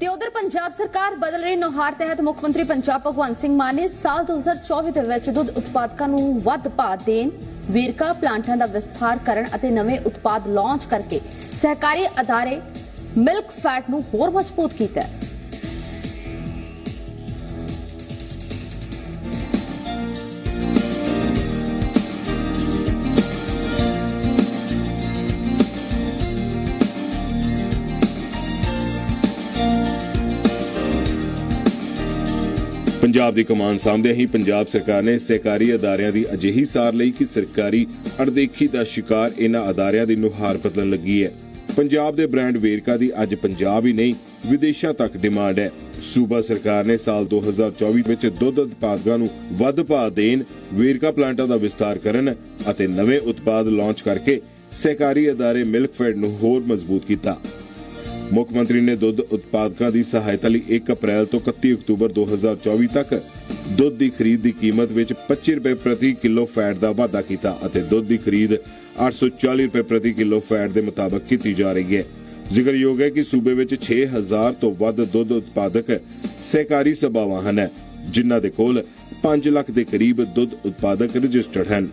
ਤੇ ਉਧਰ ਪੰਜਾਬ ਸਰਕਾਰ ਬਦਲ ਰਹੀ ਨੁਹਾਰ ਤਹਿਤ ਮੁੱਖ ਮੰਤਰੀ ਪੰਜਾਬ ਭਗਵੰਤ ਸਿੰਘ ਮਾਨ ਨੇ ਸਾਲ 2024 ਦੇ ਵਿੱਚ ਦੁੱਧ ਉਤਪਾਦਕਾਂ ਨੂੰ ਵੱਧ ਭਾਅ ਦੇਣ, ਵੇਰਕਾ ਪਲਾਂਟਾਂ ਦਾ ਵਿਸਥਾਰ ਕਰਨ ਅਤੇ ਨਵੇਂ ਉਤਪਾਦ ਲਾਂਚ ਕਰਕੇ ਸਹਿਕਾਰੀ ਅਦਾਰੇ ਮਿਲਕ ਫੈਟ ਨੂੰ ਹੋਰ ਮਜ਼ਬੂਤ ਕੀਤਾ ਹੈ। ਪੰਜਾਬ ਦੀ ਕਮਾਨ ਸਾਹਮਣੇ ਹੀ ਪੰਜਾਬ ਸਰਕਾਰ ਨੇ ਸਹਿਕਾਰੀ ਅਦਾਰਿਆਂ ਦੀ ਅਜਿਹੀ ਸਾਰ ਲਈ ਕਿ ਸਰਕਾਰੀ ਅਣਦੇਖੀ ਦਾ ਸ਼ਿਕਾਰ ਇਹਨਾਂ ਅਦਾਰਿਆਂ ਦੀ ਨੁਹਾਰ ਬਦਲਣ ਲੱਗੀ ਹੈ। ਪੰਜਾਬ ਦੇ ਬ੍ਰਾਂਡ ਵੇਰਕਾ ਦੀ ਅੱਜ ਪੰਜਾਬ ਹੀ ਨਹੀਂ, ਵਿਦੇਸ਼ਾਂ ਤੱਕ ਡਿਮਾਂਡ ਹੈ। ਸੂਬਾ ਸਰਕਾਰ ਨੇ ਸਾਲ 2024 ਵਿੱਚ ਦੁੱਧ ਉਤਪਾਦਕਾਂ ਨੂੰ ਵੱਧ ਭਾਅ ਦੇਣ, ਵੇਰਕਾ ਪਲਾਂਟਾਂ ਦਾ ਵਿਸਤਾਰ ਕਰਨ ਅਤੇ ਨਵੇਂ ਉਤਪਾਦ ਲਾਂਚ ਕਰਕੇ ਸਹਿਕਾਰੀ ਅਦਾਰੇ ਮਿਲਕ ਫੈਡ ਨੂੰ ਹੋਰ ਮਜ਼ਬੂਤ ਕੀਤਾ। ਮੁੱਖ ਮੰਤਰੀ ਨੇ ਦੁੱਧ ਉਤਪਾਦਕਾਂ ਦੀ ਸਹਾਇਤਾ ਲਈ 1 ਅਪ੍ਰੈਲ ਤੋਂ 31 ਅਕਤੂਬਰ 2024 ਤੱਕ ਦੁੱਧ ਦੀ ਖਰੀਦ ਦੀ ਕੀਮਤ ਵਿੱਚ 25 ਰੁਪਏ ਪ੍ਰਤੀ ਕਿਲੋ ਫੈਟ ਦਾ ਵਾਧਾ ਕੀਤਾ ਅਤੇ ਦੁੱਧ ਦੀ ਖਰੀਦ 840 ਰੁਪਏ ਪ੍ਰਤੀ ਕਿਲੋ ਫੈਟ ਦੇ ਮੁਤਾਬਕ ਕੀਤੀ ਜਾ ਰਹੀ ਹੈ। ਜ਼ਿਕਰਯੋਗ ਹੈ ਕਿ ਸੂਬੇ ਵਿੱਚ 6000 ਤੋਂ ਵੱਧ ਦੁੱਧ ਉਤਪਾਦਕ ਸਹਿਕਾਰੀ ਸਭਾਵਾਂ ਹਨ, ਜਿਨ੍ਹਾਂ ਦੇ ਕੋਲ 5 ਲੱਖ ਦੇ ਕਰੀਬ ਦੁੱਧ ਉਤਪਾਦਕ ਰਜਿਸਟਰਡ ਹਨ।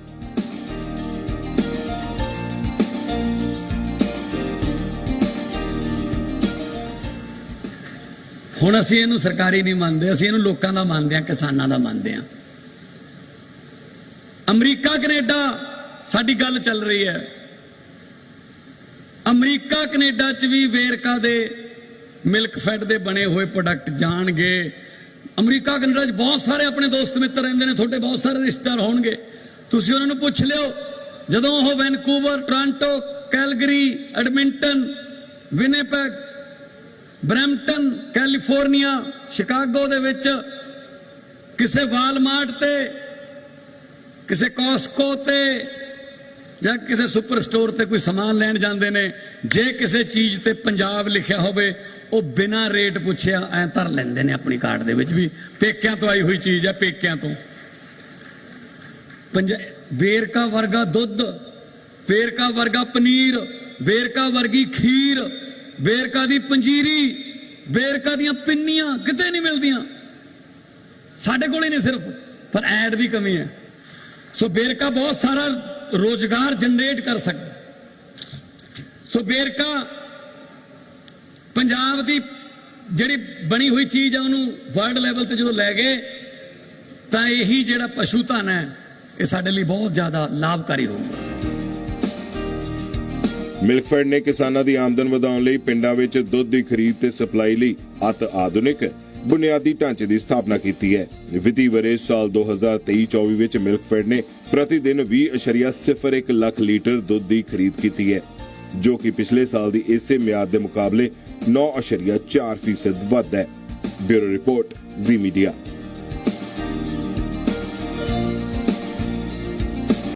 ਹੁਣ ਅਸੀਂ ਇਹਨੂੰ ਸਰਕਾਰੀ ਨਹੀਂ ਮੰਨਦੇ, ਅਸੀਂ ਇਹਨੂੰ ਲੋਕਾਂ ਦਾ ਮੰਨਦੇ ਆ ਕਿਸਾਨਾਂ ਦਾ ਮੰਨਦੇ ਆ ਅਮਰੀਕਾ, ਕੈਨੇਡਾ, ਸਾਡੀ ਗੱਲ ਚੱਲ ਰਹੀ ਹੈ। ਅਮਰੀਕਾ, ਕੈਨੇਡਾ ਚ ਵੀ ਵੇਰਕਾ ਦੇ ਮਿਲਕ ਫੈਟ ਦੇ ਬਣੇ ਹੋਏ ਪ੍ਰੋਡਕਟ ਜਾਣਗੇ। ਅਮਰੀਕਾ, ਕੈਨੇਡਾ ਚ ਬਹੁਤ ਸਾਰੇ ਆਪਣੇ ਦੋਸਤ ਮਿੱਤਰ ਰਹਿੰਦੇ ਨੇ, ਤੁਹਾਡੇ ਬਹੁਤ ਸਾਰੇ ਰਿਸ਼ਤੇਦਾਰ ਹੋਣਗੇ। ਤੁਸੀਂ ਉਹਨਾਂ ਨੂੰ ਪੁੱਛ ਲਿਓ, ਜਦੋਂ ਉਹ Vancouver, Toronto, Calgary, Edmonton, Winnipeg Brampton, California, Chicago ਦੇ ਵਿੱਚ ਕਿਸੇ ਵਾਲਮਾਰਟ ਤੇ, ਕਿਸੇ ਕੋਸਕੋ ਤੇ ਜਾਂ ਕਿਸੇ ਸੁਪਰ ਸਟੋਰ ਤੇ ਕੋਈ ਸਮਾਨ ਲੈਣ ਜਾਂਦੇ ਨੇ, ਜੇ ਕਿਸੇ ਚੀਜ਼ ਤੇ ਪੰਜਾਬ ਲਿਖਿਆ ਹੋਵੇ, ਉਹ ਬਿਨਾਂ ਰੇਟ ਪੁੱਛਿਆ ਐਂ ਧਰ ਲੈਂਦੇ ਨੇ ਆਪਣੀ ਕਾਰਟ ਦੇ ਵਿੱਚ ਵੀ, ਪੇਕਿਆਂ ਤੋਂ ਆਈ ਹੋਈ ਚੀਜ਼ ਹੈ ਪੇਕਿਆਂ ਤੋਂ। ਪੰਜ ਵੇਰਕਾ ਵਰਗਾ ਦੁੱਧ ਵੇਰਕਾ ਵਰਗਾ ਪਨੀਰ ਵੇਰਕਾ ਵਰਗੀ ਖੀਰ ਵੇਰਕਾ ਦੀ ਪੰਜੀਰੀ ਵੇਰਕਾ ਦੀਆਂ ਪਿੰਨੀਆਂ ਕਿਤੇ ਨਹੀਂ ਮਿਲਦੀਆਂ। ਸਾਡੇ ਕੋਲ ਹੀ ਨਹੀਂ ਸਿਰਫ, ਪਰ ਐਡ ਦੀ ਕਮੀ ਹੈ। ਸੋ ਵੇਰਕਾ ਬਹੁਤ ਸਾਰਾ ਰੋਜ਼ਗਾਰ ਜਨਰੇਟ ਕਰ ਸਕਦਾ। ਸੋ ਵੇਰਕਾ ਪੰਜਾਬ ਦੀ ਜਿਹੜੀ ਬਣੀ ਹੋਈ ਚੀਜ਼ ਆ, ਉਹਨੂੰ ਵਰਲਡ ਲੈਵਲ ਤੇ ਜਦੋਂ ਲੈ ਗਏ, ਤਾਂ ਇਹੀ ਜਿਹੜਾ ਪਸ਼ੂ ਧਨ ਹੈ, ਇਹ ਸਾਡੇ ਲਈ ਬਹੁਤ ਜ਼ਿਆਦਾ ਲਾਭਕਾਰੀ ਹੋਊਗਾ। ਮਿਲਕਫੈਡ ਨੇ ਕਿਸਾਨਾਂ ਦੀ ਆਮਦਨ ਵਧਾਉਣ ਲਈ ਪਿੰਡਾਂ ਵਿੱਚ ਦੁੱਧ ਦੀ ਖਰੀਦ ਤੇ ਸਪਲਾਈ ਲਈ ਅਤ ਆਧੁਨਿਕ ਬੁਨਿਆਦੀ ਢਾਂਚੇ ਦੀ ਸਥਾਪਨਾ ਕੀਤੀ ਹੈ। ਵਿੱਤੀ ਵਰੇ ਸਾਲ 2023-24 ਵਿੱਚ ਮਿਲਕਫੈਡ ਨੇ ਪ੍ਰਤੀ ਦਿਨ 20.01 ਲੱਖ ਲੀਟਰ ਦੁੱਧ ਦੀ ਖਰੀਦ ਕੀਤੀ ਹੈ, ਜੋ ਕਿ ਪਿਛਲੇ ਸਾਲ ਦੀ ਇਸੇ ਮਿਆਦ ਦੇ ਮੁਕਾਬਲੇ 9.4% ਵੱਧ ਹੈ। Bureau report, Zee Media.